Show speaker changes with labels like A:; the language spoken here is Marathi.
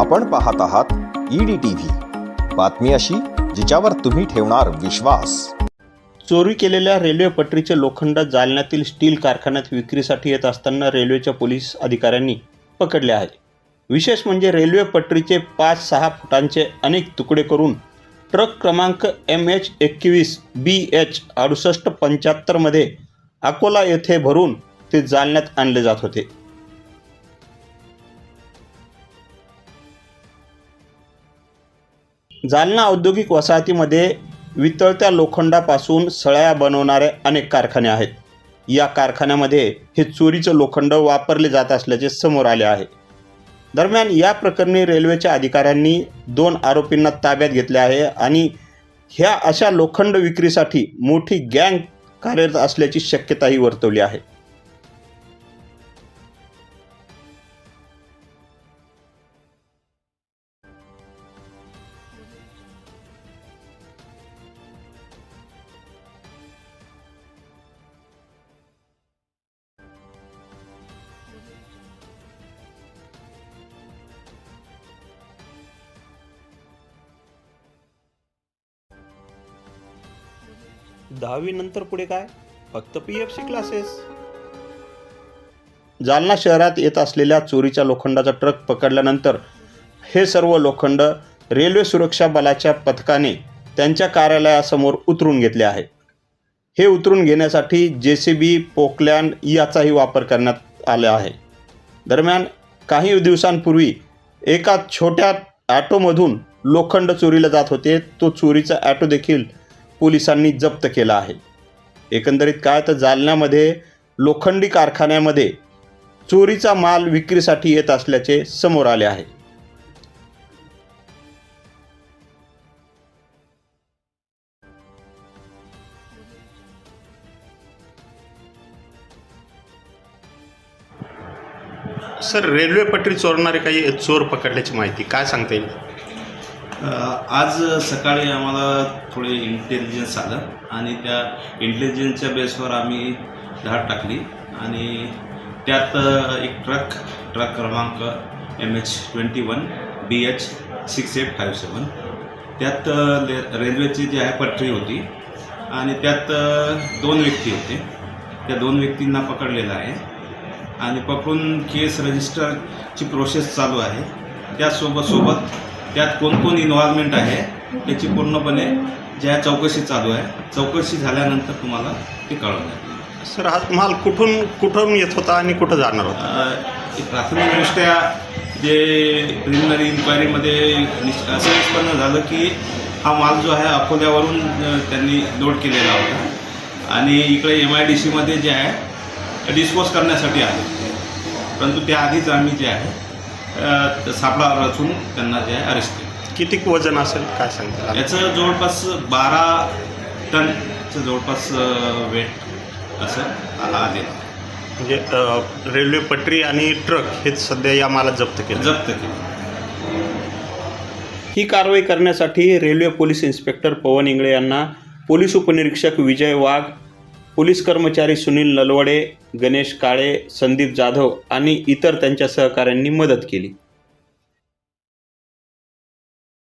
A: आपण पाहत आहात ईडी टीव्ही बातमी अशी जिच्यावर तुम्ही ठेवणार विश्वास.
B: चोरी केलेल्या रेल्वे पटरीचे लोखंड जालन्यातील स्टील कारखान्यात विक्रीसाठी येत असताना रेल्वेच्या पोलीस अधिकाऱ्यांनी पकडले आहे. विशेष म्हणजे रेल्वे पटरीचे पाच सहा फुटांचे अनेक तुकडे करून ट्रक क्रमांक एम एच एकवीस बी एच अडुसष्ट पंच्याहत्तरमध्ये अकोला येथे भरून ते जालन्यात आणले जात होते. जालना औद्योगिक वसाहतीमध्ये वितळत्या लोखंडापासून सळ्या बनवणारे अनेक कारखाने आहेत. या कारखान्यामध्ये हे चोरीचं लोखंड वापरले जात असल्याचे समोर आले आहे. दरम्यान या प्रकरणी रेल्वेच्या अधिकाऱ्यांनी दोन आरोपींना ताब्यात घेतले आहे आणि ह्या अशा लोखंड विक्रीसाठी मोठी गँग कार्यरत असल्याची शक्यताही वर्तवली आहे. दहावी नंतर पुढे काय? फक्त P F C classes Jalna शहरात येत असलेल्या चोरीच्या लोखंडाचा ट्रक पकडल्यानंतर हे सर्व लोखंड रेल्वे सुरक्षा बलाच्या पथकाने त्यांच्या कार्यालयासमोर उतरून घेतले आहे. हे उतरून घेण्यासाठी जे सी बी पोकलँड याचाही वापर करण्यात आला आहे. दरम्यान काही दिवसांपूर्वी एका छोट्या ॲटोमधून लोखंड चोरीला जात होते. तो चोरीचा ॲटो देखील पोलिसांनी जप्त केला आहे. एकंदरीत काय तर जालन्यामध्ये लोखंडी कारखान्यामध्ये चोरीचा माल विक्रीसाठी येत असल्याचे समोर आले आहे. सर रेल्वे पटरी चोरणारे काही चोर पकडल्याची माहिती काय सांगता येईल?
C: आज सकाळी आम्हाला थोडे इंटेलिजन्स आलं आणि त्या इंटेलिजन्सच्या बेसवर आम्ही धाड टाकली आणि त्यात एक ट्रक ट्रक क्रमांक M H twenty one B H six eight five seven त्यात ले रेल्वेची जी आहे पटरी होती आणि त्यात दोन व्यक्ती होते. त्या दोन व्यक्तींना पकडलेलं आहे आणि पकडून केस रजिस्टरची प्रोसेस चालू आहे. त्यासोबत सोबत त्यात कोण कोण इन्व्हॉल्वमेंट आहे याची पूर्णपणे ज्या चौकशी चालू आहे चौकशी झाल्यानंतर तुम्हाला ते कळवण्यात
B: सर हा माल कुठून कुठून येत होता आणि कुठं जाणार होता?
C: प्राथमिकदृष्ट्या जे प्रिलिमिनरी इन्क्वायरीमध्ये असं निष्पन्न झालं की हा माल जो आहे अकोल्यावरून त्यांनी लोड केलेला होता. आणि इकडे एम आय डी सीमध्ये जे आहे डिस्पोज करण्यासाठी आहे परंतु त्याआधीच आम्ही जे आहे सापळा रचून त्यांना जे आहे अरेस्ट केलं.
B: किती वजन असेल? काय सांगता?
C: याचं जवळपास बारा टनचं जवळपास वेट असं आ- आलेलं. आहे.
B: म्हणजे अ, रेल्वे पटरी आणि ट्रक हे सध्या या मालात जप्त केलं.
C: जप्त केलं.
B: ही कारवाई करण्यासाठी railway police inspector Pavan Ingale यांना पोलीस उपनिरीक्षक विजय वाघ पोलीस कर्मचारी सुनील नलवडे गणेश काळे संदीप जाधव आणि इतर त्यांच्या सहकाऱ्यांनी मदत केली.